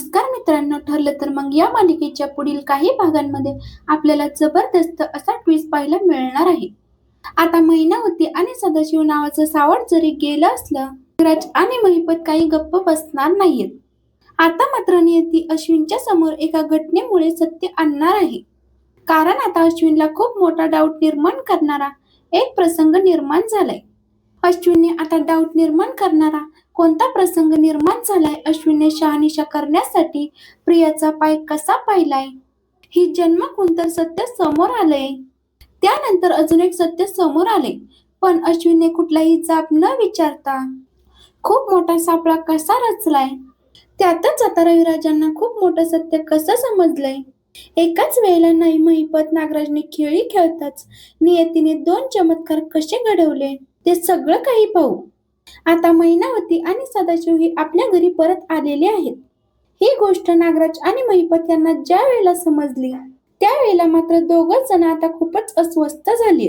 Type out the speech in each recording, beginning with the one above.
नमस्कार मित्रांनो ठरलं तर मग या मालिकेच्या पुढील काही भागांमध्ये आपल्याला जबरदस्त असा ट्विस्ट पाहायला मिळणार आहे. आता महिना होती आणि सदाशिव नावाचं सावट जरी गेलं असलं राज आणि महिपत काही गप्प बसणार नाहीयेत. आता मात्र नियती अश्विनच्या समोर एका घटनेमुळे सत्य आणणार आहे. कारण आता अश्विनला खूप मोठा डाऊट निर्माण करणारा एक प्रसंग निर्माण झालाय. अश्विनने आता डाऊट निर्माण करणारा कोणता प्रसंग निर्माण झालाय अश्विनने शहानिशा करण्यासाठी? प्रियाचा पाय कसा पाहिलाय? ही जन्म कोणतं सत्य समोर आलंय. त्यानंतर अजून एक सत्य समोर आले पण अश्विनने कुठलाही जाप न विचारता खूप मोठा सापळा कसा रचलाय? त्यातच आता रविराजांना खूप मोठं सत्य कसं समजलंय? एकाच वेळेला नाही महिपत नागराजने खेळी खेळताच नियतीने दोन चमत्कार कसे घडवले? ते सगळं काही पाहू. आता महिनावती आणि सदाशिव ही आपल्या घरी परत आलेले आहेत. ही गोष्ट नागराज आणि महिपत यांना ज्या वेळेला समजली त्यावेळेला मात्र दोघच जण आता खूपच अस्वस्थ झाली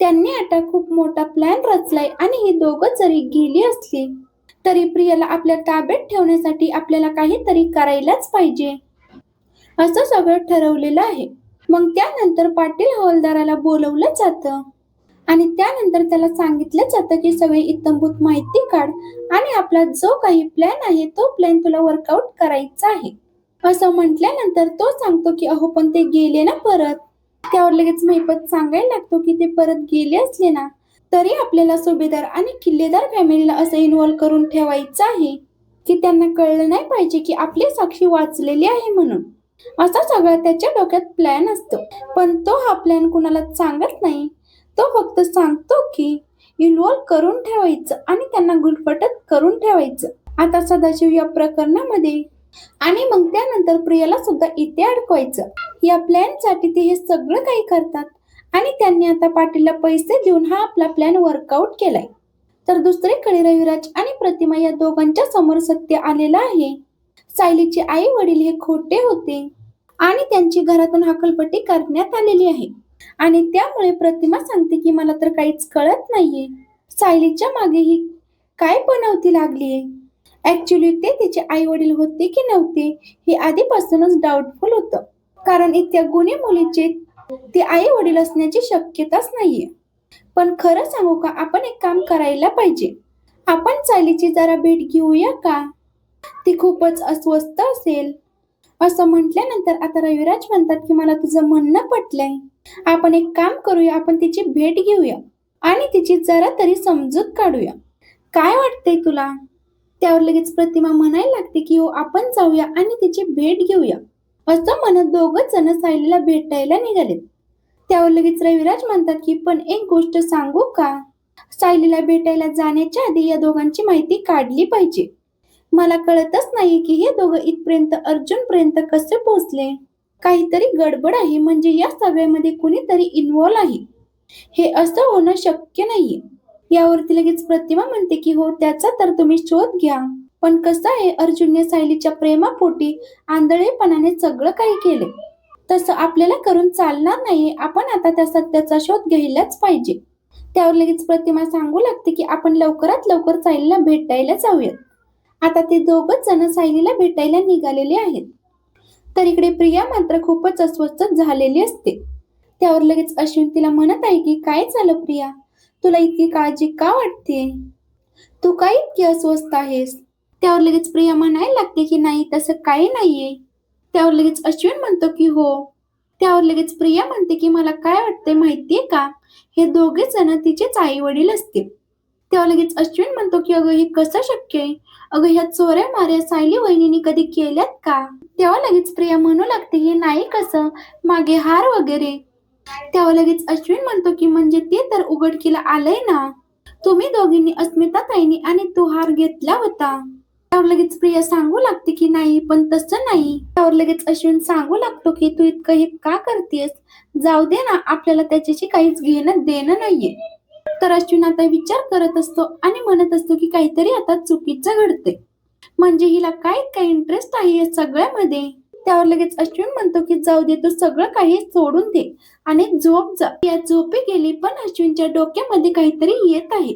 त्यांनी आता खूप मोठा प्लॅन रचलाय आणि ही दोघं जरी गेली असली तरी प्रियाला आपल्या ताब्यात ठेवण्यासाठी आपल्याला काहीतरी करायलाच पाहिजे. असं सगळं ठरवलेलं आहे. मग त्यानंतर पाटील हवालदाराला बोलवलं जातं. आणि त्यानंतर त्याला सांगितलं जातं की सगळी इत्तंभूत माहिती काढ आणि आपला जो काही प्लॅन आहे तो प्लॅन तुला वर्कआउट करायचा आहे. असं म्हटल्यानंतर तो सांगतो की अहो पण ते गेले ना परत. त्यावर लगेच महिपत सांगायला लागतो की ते परत गेले असले ना तरी आपल्याला सुभेदार आणि किल्लेदार फॅमिलीला असं इन्व्हॉल्व करून ठेवायचं आहे की त्यांना कळलं नाही पाहिजे की आपली साक्षी वाचलेली आहे म्हणून. असा सगळा त्याच्या डोक्यात प्लॅन असतो. पण तो हा प्लॅन कुणाला सांगत नाही. तो फक्त सांगतो की इन्व्हॉल्व करून ठेवायचं आणि त्यांना गुलफटत करून ठेवायचं. आता सदाशिव या प्रकरणामध्ये आणि मग त्यानंतर प्रियाला सुद्धा इथे अडकवायचं. या प्लॅनसाठी ते हे सगळं काही करतात आणि त्यांनी आता पाटीलला पैसे देऊन हा आपला प्लॅन वर्कआउट केलाय. तर दुसरीकडे रविराज आणि प्रतिमा या दोघांच्या समोर सत्य आलेलं आहे. सायलीचे आई वडील हे खोटे होते आणि त्यांची घरातून हकलपट्टी करण्यात आलेली आहे. आणि त्यामुळे प्रतिमा सांगते की मला तर काहीच कळत नाहीये. सायलीच्या मागे ही काय बनवती लागलीये? ऍक्च्युली ते तिचे आई वडील होते की नव्हते हे आधीपासूनच डाऊटफुल होतं. कारण इतक्या गुन्हे मुलीचे ते आई वडील असण्याची शक्यताच नाहीये. पण खरं सांगू का आपण एक काम करायला पाहिजे. आपण सायलीची जरा भेट घेऊया का? ती खूपच अस्वस्थ असेल. असं म्हटल्यानंतर आता रविराज म्हणतात की मला तुझं म्हणणं पटलंय. आपण एक काम करूया आपण तिची भेट घेऊया आणि तिची जरा तरी समजूत काढूया. काय वाटतंय तुला? त्यावर लगेच प्रतिमा म्हणायला लागते की हो आपण जाऊया आणि तिची भेट घेऊया. असं म्हणत दोघं जण सायलीला भेटायला निघालेत. त्यावर लगेच रविराज म्हणतात की पण एक गोष्ट सांगू का? सायलीला भेटायला जाण्याच्या आधी या दोघांची माहिती काढली पाहिजे. मला कळतच नाही की हे दोघं इथपर्यंत अर्जुनपर्यंत कसे पोहोचले? काहीतरी गडबड आहे. म्हणजे या सगळ्यामध्ये कुणीतरी इन्व्हॉल्व आहे. हे असं होणं शक्य नाहीये. यावरती लगेच प्रतिमा म्हणते की हो त्याचा तर तुम्ही शोध घ्या. पण कसं आहे अर्जुनने सायलीच्या प्रेमापोटी आंधळेपणाने सगळं काही केले तसं आपल्याला करून चालणार नाही आपण आता त्या सत्याचा शोध घ्यायलाच पाहिजे. त्यावर लगेच प्रतिमा सांगू लागते की आपण लवकरात लवकर सायलीला भेटायला जाऊयात. आता ते दोघच जण सायलीला भेटायला निघालेले आहेत. तर इकडे प्रिया मात्र खूपच अस्वस्थ झालेली असते. त्यावर लगेच अश्विन तिला म्हणत आहे की काय झालं प्रिया? तुला इतकी काळजी का वाटते? तू काय इतकी अस्वस्थ आहेस? त्यावर लगेच प्रिया म्हणायला लागते की नाही तसं काही नाहीये. त्यावर लगेच अश्विन म्हणतो की हो. त्यावर लगेच प्रिया म्हणते की मला काय वाटते माहितीये का? हे दोघे जण तिचेच आई वडील असतील. तेव्हा लगेच अश्विन म्हणतो की अगं हे कसं शक्य आहे? अगं ह्या चोऱ्या माऱ्या सायली वहिनीने कधी केल्यात का? तेव्हा लगेच प्रिया म्हणू लागते हे नाही कसं? मागे हार वगैरे. तेव्हा लगेच अश्विन म्हणतो की म्हणजे ते तर उघडकीला आलंय ना? तुम्ही दोघींनी अस्मिता ताईनी आणि तो हार घेतला होता. त्यावर लगेच प्रिया सांगू लागते की नाही पण तसं नाही. त्यावर लगेच अश्विन सांगू लागतो की तू इतकं हे का करतेस? जाऊ दे ना आपल्याला त्याच्याशी काहीच घेणं देणं नाहीये. तर अश्विन आता विचार करत असतो आणि म्हणत असतो की काहीतरी आता चुकीचं घडते म्हणजे हिला काय काय इंटरेस्ट आहे या सगळ्यामध्ये? त्यावर लगेच अश्विन म्हणतो की जाऊ दे तू सगळं काही सोडून दे आणि झोप जा. या झोपे गेली पण अश्विनच्या डोक्यामध्ये काहीतरी येत आहे.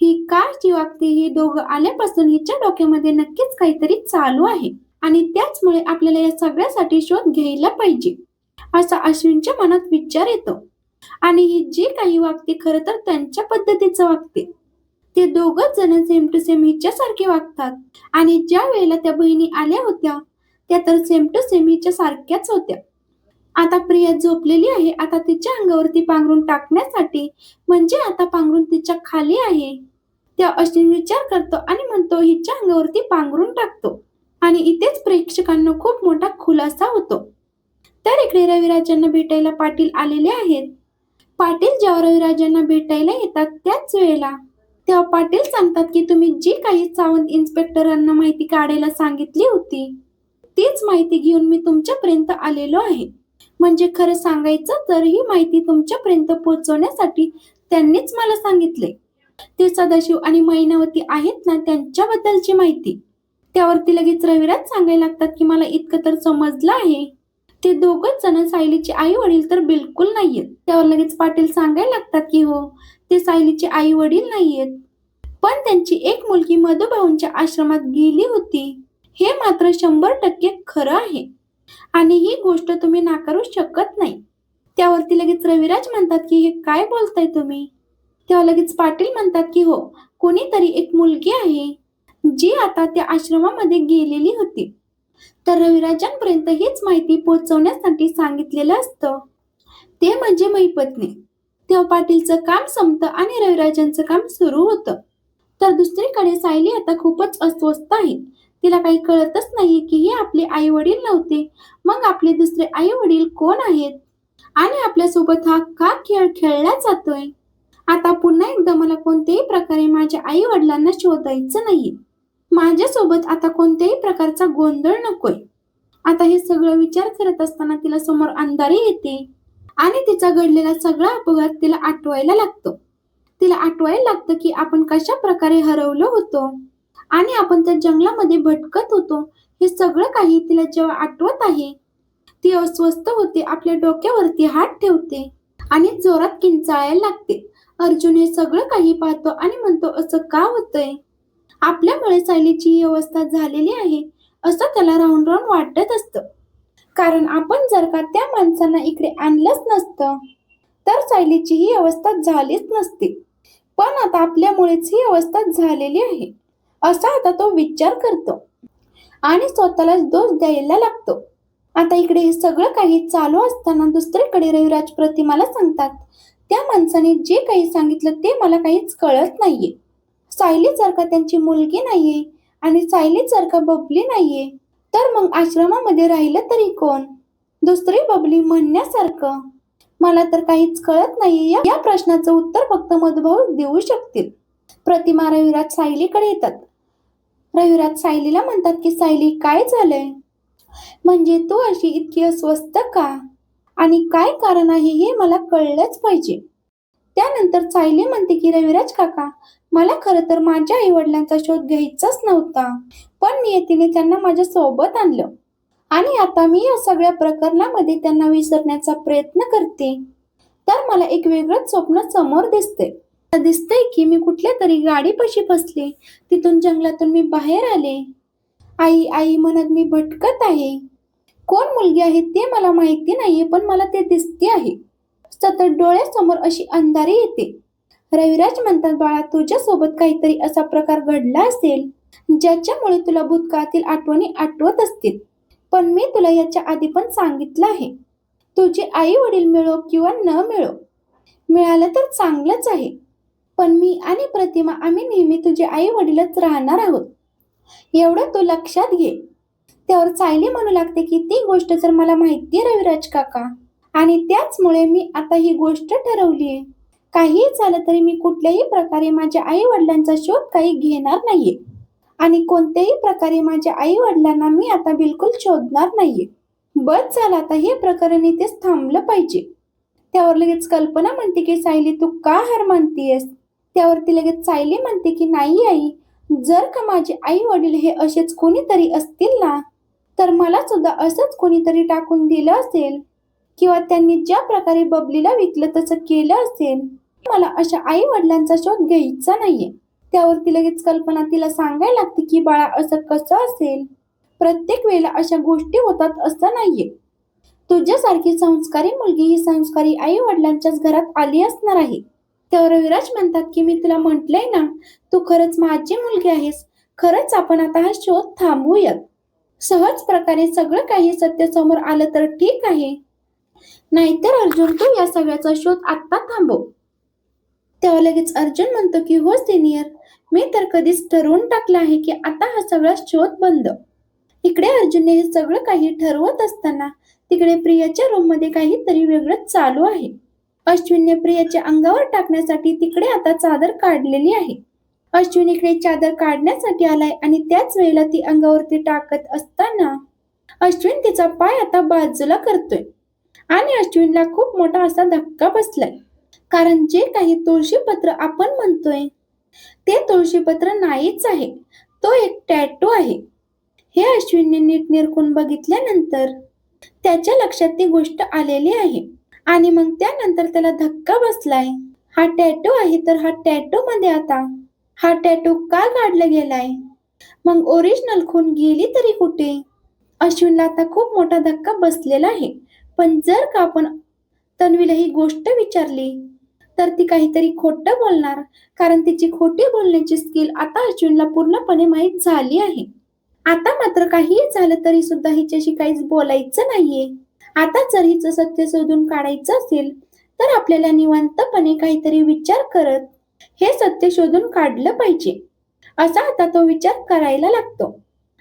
ही का जी वागते ही दोघं आल्यापासून हिच्या डोक्यामध्ये नक्कीच काहीतरी चालू आहे आणि त्याचमुळे आपल्याला या सगळ्यासाठी शोध घ्यायला पाहिजे असा अश्विनच्या मनात विचार येतो. आणि ही जे काही वागते खरं तर त्यांच्या पद्धतीचं वागते. ते दोघच जण सेम टू सेम हिच्यासारखे वागतात. आणि ज्या वेळेला त्या बहिणी आल्या होत्या त्या तर सेम टू सेम हिच्या सारख्याच होत्या. आता प्रिया झोपलेली आहे आता तिच्या अंगावरती पांघरून टाकण्यासाठी म्हणजे आता पांघरून तिच्या खाली आहे. त्या अश्विन विचार करतो आणि म्हणतो हिच्या अंगावरती पांघरून टाकतो. आणि इथेच प्रेक्षकांना खूप मोठा खुलासा होतो. तर इकडे रविराजांना भेटायला पाटील आलेले आहेत. पाटील जेव्हा रविराजांना भेटायला येतात त्याच वेळेला. तेव्हा पाटील सांगतात की तुम्ही जी काही सावंत इन्स्पेक्टरांना माहिती काढायला सांगितली होती तीच माहिती घेऊन मी तुमच्यापर्यंत आलेलो आहे. म्हणजे खरं सांगायचं तर ही माहिती तुमच्यापर्यंत पोहोचवण्यासाठी त्यांनीच मला सांगितले. ते सदाशिव आणि महिनावती आहेत ना त्यांच्याबद्दलची माहिती. त्यावरती लगेच रविराज सांगायला लागतात की मला इतकं तर समजलं आहे. ते दोघच जण सायलीचे आई वडील तर बिलकुल नाहीयेत. त्यावर लगेच पाटील सांगायला लागतात की हो ते सायलीचे आई वडील नाहीयेत. पण त्यांची एक मुलगी मधुभाऊंच्या आश्रमात गेली होती. हे मात्र शंभर टक्के खरं आहे. आणि ही गोष्ट तुम्ही नाकारू शकत नाही. त्यावरती लगेच रविराज म्हणतात की हे काय बोलताय तुम्ही? तेव्हा लगेच पाटील म्हणतात की हो कोणीतरी एक मुलगी आहे जी आता त्या आश्रमामध्ये गेलेली होती. तर रविराजांपर्यंत हीच माहिती पोहोचवण्यासाठी सांगितलेलं असतं. ते म्हणजे मैपत्नी. तेव्हा पाटीलचं काम संपतं आणि रविराजांचं काम सुरू होतं. तर दुसरीकडे सायली आता खूपच अस्वस्थ आहे. तिला काही कळतच नाही की हे आपले आई वडील नव्हते. मग आपले दुसरे आई वडील कोण आहेत? आणि आपल्यासोबत हा का खेळ खेळला जातोय? आता पुन्हा एकदा मला कोणत्याही प्रकारे माझ्या आई वडिलांना शोधायचं नाही माझ्यासोबत आता कोणत्याही प्रकारचा गोंधळ नकोय. आता हे सगळं विचार करत असताना तिला समोर अंधारे येते आणि तिचा घडलेला सगळा अपघात तिला आठवायला लागतो. तिला आठवायला लागतं की आपण कशा प्रकारे हरवलो होतो आणि आपण त्या जंगलामध्ये भटकत होतो. हे सगळं काही तिला जेव्हा आठवत आहे ती अस्वस्थ होते आपल्या डोक्यावरती हात ठेवते आणि जोरात किंचाळायला लागते. अर्जुन हे सगळं काही पाहतो आणि म्हणतो असं का होतंय? आपल्यामुळे सायलीची ही अवस्था झालेली आहे असं त्याला राहून राहून वाटत असतं. कारण आपण जर का त्या माणसांना इकडे आणलंच नसतं तर सायलीची ही अवस्था झालीच नसती. पण आता आपल्यामुळेच ही अवस्था झालेली आहे असा आता तो विचार करतो. आणि स्वतःलाच दोष द्यायला लागतो. आता इकडे हे सगळं काही चालू असताना दुसरीकडे रविराज प्रतिमाला सांगतात. त्या माणसाने जे काही सांगितलं ते मला काहीच कळत नाहीये. सायली जर का त्यांची मुलगी नाहीये आणि सायली जर का बबली नाहीये तर मग आश्रमामध्ये राहिलं तरी कोण? दुसरी बबली म्हणण्यासारखं. मला तर काहीच कळत नाही या प्रश्नाचं उत्तर फक्त मधुभाऊ देऊ शकतील. प्रतिमा रविराज सायलीकडे येतात. रविराज सायलीला म्हणतात की सायली काय झालंय? म्हणजे तू अशी इतकी अस्वस्थ का? आणि काय कारण आहे हे मला कळलंच पाहिजे. त्यानंतर सायली म्हणते की रविराज काका मला खरं तर माझ्या आई वडिलांचा शोध घ्यायचाच नव्हता पण नियतीने त्यांना माझ्या सोबत आणलं. आणि आता मी या सगळ्या प्रकरणामध्ये त्यांना विसरण्याचा प्रयत्न करते. तर मला एक वेगळंच स्वप्न समोर दिसते. दिसतंय की मी कुठल्या तरी गाडीपाशी फसले. तिथून जंगलातून मी बाहेर आले. आई आई म्हणत मी भटकत आहे. कोण मुलगी आहे ते मला माहिती नाहीये पण मला ते दिसते आहे. सतत डोळ्यासमोर अशी अंधारी येते. रविराज म्हणतात बाळा तुझ्यासोबत काहीतरी असा प्रकार घडला असेल ज्याच्यामुळे तुला भूतकाळातील आठवणी आठवत असतील. पण मी तुला याच्या आधी पण सांगितलं आहे. तुझे आई वडील मिळो किंवा न मिळो मिळालं तर चांगलंच आहे. पण मी आणि प्रतिमा आम्ही नेहमी तुझे आई वडीलच राहणार आहोत. एवढं तू लक्षात घे. त्यावर सायली म्हणू लागते की ती गोष्ट जर मला माहिती आहे रविराज काका. आणि त्याचमुळे मी आता ही गोष्ट ठरवली आहे. काहीही झालं तरी मी कुठल्याही प्रकारे माझ्या आई वडिलांचा शोध काही घेणार नाहीये. आणि कोणत्याही प्रकारे माझ्या आई वडिलांना मी आता बिलकुल शोधणार नाहीये. बस झालं आता हे प्रकरण इथेच थांबलं पाहिजे. त्यावर लगेच कल्पना म्हणते की सायली तू का हार मानतीयस? त्यावरती लगेच सायली म्हणते की नाही आई. जर का माझे आई वडील हे असेच कोणीतरी असतील ना तर मला सुद्धा असंच कोणीतरी टाकून दिलं असेल. किंवा त्यांनी ज्या प्रकारे बबलीला विकलं तसं केलं असेल मला अशा आई वडिलांचा शोध घ्यायचा नाहीये. त्यावरती लगेच कल्पना तिला सांगायला लागते की बाळा असं कसं असेल? प्रत्येक वेळेला अशा गोष्टी होतात असं नाहीये. तुझ्यासारखी संस्कारी मुलगी ही संस्कारी आई वडिलांच्याच घरात आली असणार आहे तर रविराज म्हणतात की मी तुला म्हटलंय ना तू खरंच माझी मुलगी आहेस. खरंच आपण आता हा शोध थांबवूयात. सहज प्रकारे सगळं काही सत्य समोर आलं तर ठीक आहे. नाहीतर अर्जुन तू या सगळ्याचा शोध आत्ता थांबव. तेव्हा लगेच अर्जुन म्हणतो की हो सिनियर. मी तर कधीच ठरवून टाकलं आहे की आता हा सगळा शोध बंद. इकडे अर्जुनने हे सगळं काही ठरवत असताना तिकडे प्रियाच्या रूममध्ये काहीतरी वेगळं चालू आहे. अश्विनने प्रियाच्या अंगावर टाकण्यासाठी तिकडे आता चादर काढलेली आहे. अश्विन इकडे चादर काढण्यासाठी आलाय आणि त्याच वेळेला ती अंगावरती टाकत असताना अश्विन तिचा पाय आता बाजूला करतोय. आणि अश्विनला खूप मोठा असा धक्का बसलाय. कारण जे काही तुळशीपत्र आपण म्हणतोय ते तुळशीपत्र नाहीच आहे. तो एक टॅटू आहे. हे अश्विनने नीट निरखून बघितल्यानंतर त्याच्या लक्षात ती गोष्ट आलेली आहे. आणि मग त्यानंतर त्याला धक्का बसलाय. हा टॅटू आहे तर हा टॅटू मध्ये आता हा टॅटू का काढला गेलाय? मग ओरिजिनल खून गेली तरी कुठे? अश्विनला आता खूप मोठा धक्का बसलेला आहे. पण जर का आपण तन्वीला ही गोष्ट विचारली तर ती काहीतरी खोटं बोलणार. कारण तिची खोटी बोलण्याची स्किल आता अश्विनला पूर्णपणे माहीत झाली आहे. आता मात्र काहीही झालं तरी सुद्धा हिच्याशी काहीच बोलायचं नाहीये. आता जर हिचं सत्य शोधून काढायचं असेल तर आपल्याला निवांतपणे काहीतरी विचार करत हे सत्य शोधून काढलं पाहिजे. असा आता तो विचार करायला लागतो.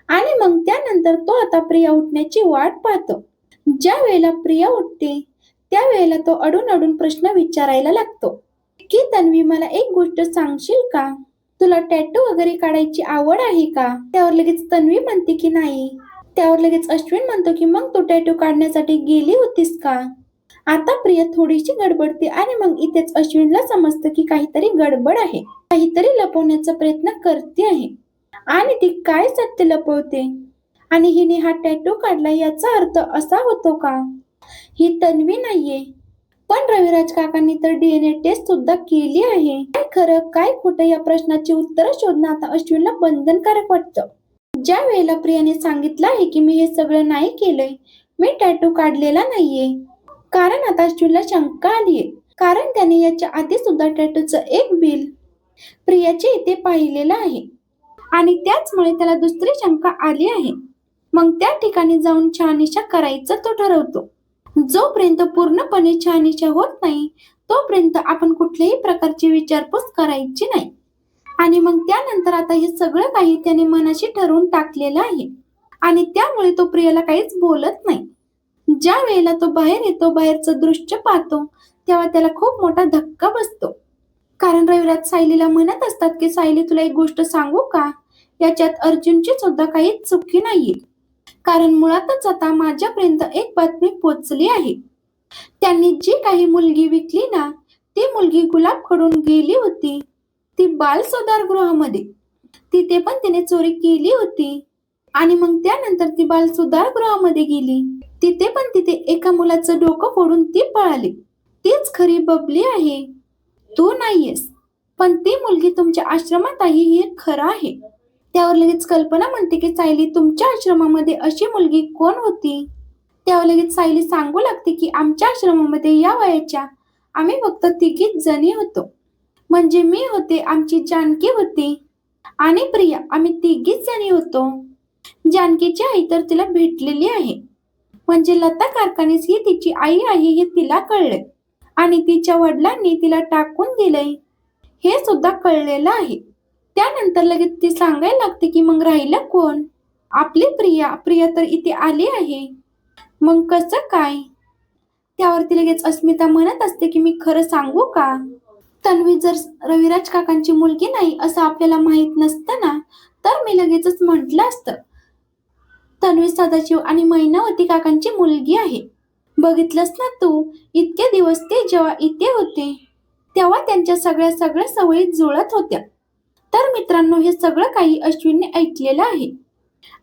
आणि मग त्यानंतर तो आता प्रिया उठण्याची वाट पाहतो. ज्या वेळेला प्रिया उठते त्यावेळेला तो अडून अडून प्रश्न विचारायला लागतो. की तन्वी मला एक गोष्ट सांगशील का? तुला टॅटू वगैरे काढायची आवड आहे का? त्यावर लगेच तन्वी म्हणते की नाही. त्यावर लगेच अश्विन म्हणतो की मग तू टॅटू काढण्यासाठी गेली होतीस का? आता प्रिया थोडीशी गडबडते आणि मग इथेच अश्विनला समजतं की काहीतरी गडबड आहे. काहीतरी लपवण्याचा प्रयत्न करते आहे. आणि ती काय सत्य लपवते? आणि हिने हा टॅटू काढला याचा अर्थ असा होतो का? ही तन्वी नाहीये. पण रविराज काकांनी तर डीएनए टेस्ट सुद्धा केली आहे. काय खरं काय खोटं या प्रश्नाची उत्तर शोधणं आता अश्विनला बंधनकारक वाटतं. ज्या वेळेला प्रियाने सांगितलं आहे की मी हे सगळं नाही केलंय मी टॅटू काढलेला नाहीये. कारण आता अश्विनला शंका आलीये. कारण त्याने याच्या आधी सुद्धा टॅटूचं एक बिल प्रियाचे इथे पाहिलेलं आहे. आणि त्याचमुळे त्याला दुसरी शंका आली आहे. मग त्या ठिकाणी जाऊन छानिशा करायचं तो ठरवतो. जोपर्यंत पूर्णपणे छानिशा होत नाही तोपर्यंत आपण कुठल्याही प्रकारची विचारपूस करायची नाही. आणि मग त्यानंतर आता हे सगळं काही त्याने मनाशी ठरवून टाकलेलं आहे. आणि त्यामुळे तो प्रियाला काहीच बोलत नाही. ज्या वेळेला तो बाहेर येतो बाहेरचं दृश्य पाहतो तेव्हा त्याला खूप मोठा धक्का बसतो. कारण रविराज सायलीला म्हणत असतात की सायली तुला एक गोष्ट सांगू का? याच्यात अर्जुनची सुद्धा काही चुकी नाहीये. कारण मुळातच आता माझ्यापर्यंत एक बातमी पोचली आहे. त्यांनी जी काही मुलगी विकली ना ती मुलगी गुलाबकडून गेली होती. ती बाल सुधारगृहामध्ये. तिथे पण तिने चोरी केली होती. आणि मग त्यानंतर ती बाल सुधारगृहामध्ये गेली. तिथे पण तिथे एका मुलाचं डोकं फोडून ती पळाली. तीच खरी बबली आहे. तू नाहीयेस. पण ती मुलगी तुमच्या आश्रमात आहे हे खरं आहे. त्यावर लगेच कल्पना म्हणते की सायली तुमच्या आश्रमामध्ये अशी मुलगी कोण होती? त्यावर लगेच सायली सांगू लागते की आमच्या आश्रमामध्ये या वयाच्या आम्ही फक्त तिघीच जणी होतो. म्हणजे मी होते आमची जानकी होती आणि प्रिया आम्ही तिघीच जणी होतो. जानकीची आई तर तिला भेटलेली आहे. म्हणजे लता कारखानीस ही तिची आई आहे हे तिला कळले आणि तिच्या वडिलांनी तिला टाकून दिलंय. हे सुद्धा कळलेलं आहे. त्यानंतर लगेच ती सांगायला लागते की मग राहिलं कोण? आपली प्रिया प्रिया तर इथे आली आहे. मग कसं काय? त्यावरती लगेच अस्मिता म्हणत असते की मी खरं सांगू का? तन्वी जर रविराज काकांची मुलगी नाही असं आपल्याला माहीत नसतं ना तर मी लगेचच म्हटलं असतं. तन्वी सदाशिव आणि मैनावती काकांची मुलगी आहे. बघितलंस ना तू? इतके दिवस ते जेव्हा इथे होते तेव्हा त्यांच्या सगळ्या सगळ्या सवयी जुळत होत्या. तर मित्रांनो हे सगळं काही अश्विनने ऐकलेलं आहे.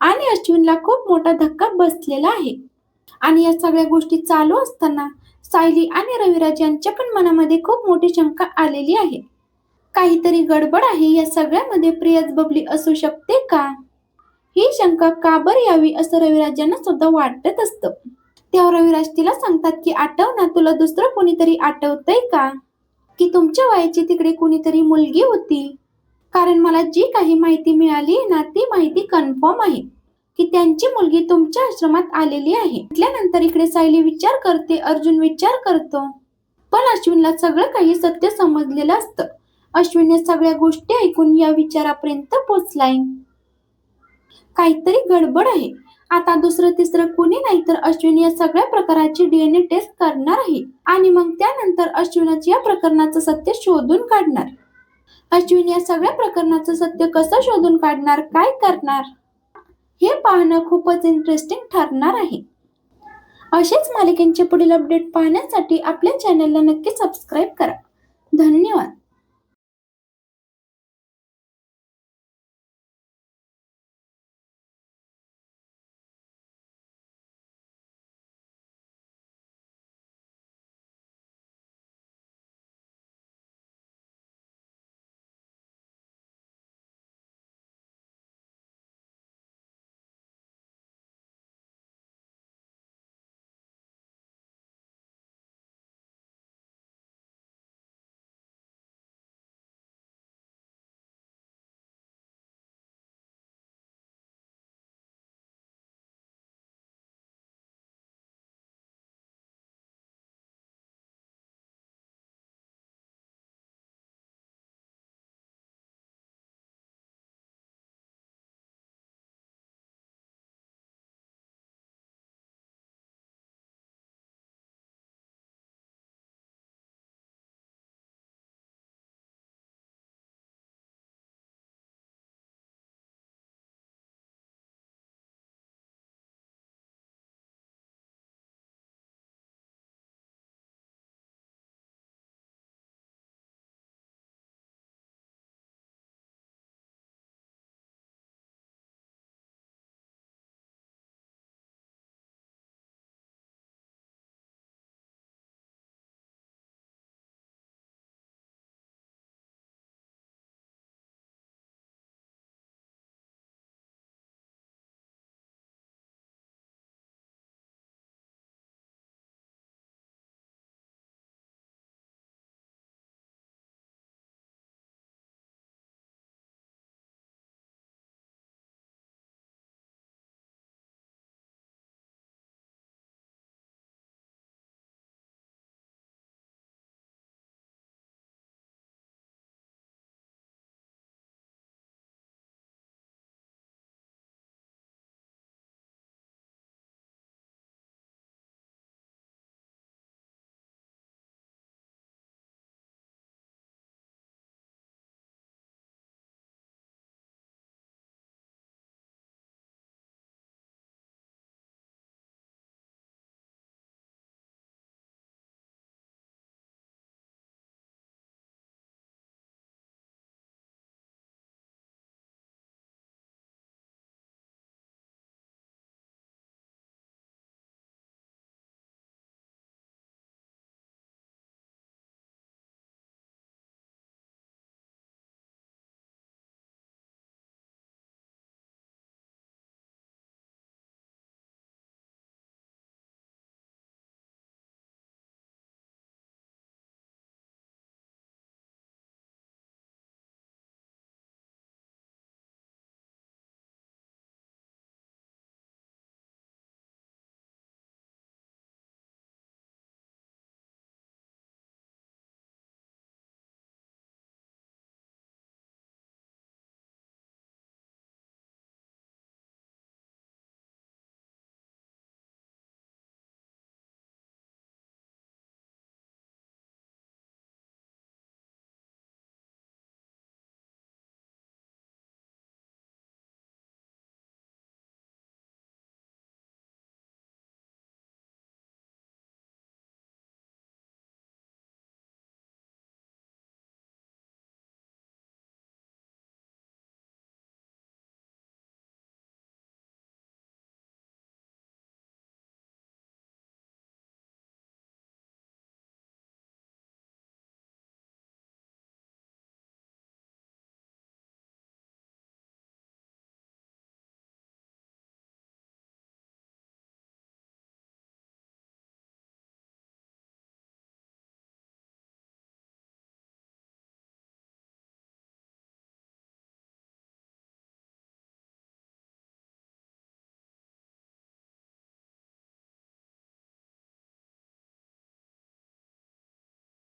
आणि अश्विनला खूप मोठा धक्का बसलेला आहे. आणि या सगळ्या गोष्टी चालू असताना सायली आणि रविराज यांच्या पण मनामध्ये खूप मोठी शंका आलेली आहे. काहीतरी गडबड आहे या सगळ्यामध्ये प्रियाज बबली असू शकते का? ही शंका का बरं यावी असं रविराजांना सुद्धा वाटत असतं. तेव्हा रविराज तिला सांगतात की आठव ना तुला दुसरं कोणीतरी आठवतंय का? की तुमच्या वयाची तिकडे कुणीतरी मुलगी होती. कारण मला जी काही माहिती मिळाली ना ती माहिती कन्फर्म आहे की त्यांची मुलगी तुमच्या आश्रमात आलेली आहे. म्हटल्यानंतर इकडे सायली विचार करते अर्जुन विचार करतो. पण अश्विनला सगळं काही सत्य समजलेलं असतं. अश्विनने सगळ्या गोष्टी ऐकून या विचारापर्यंत पोचलाय. काहीतरी गडबड आहे. आता दुसरं तिसरं कुणी नाही तर अश्विन या सगळ्या प्रकाराची डीएनए टेस्ट करणार आहे. आणि मग त्यानंतर अश्विनच या प्रकरणाचं सत्य शोधून काढणार. अश्विन या सगळ्या प्रकरणाचं सत्य कसं शोधून काढणार काय करणार? हे पाहणं खूपच इंटरेस्टिंग ठरणार आहे. असेच मालिकेंचे पुढील अपडेट पाहण्यासाठी आपल्या चॅनलला नक्की सबस्क्राईब करा. धन्यवाद.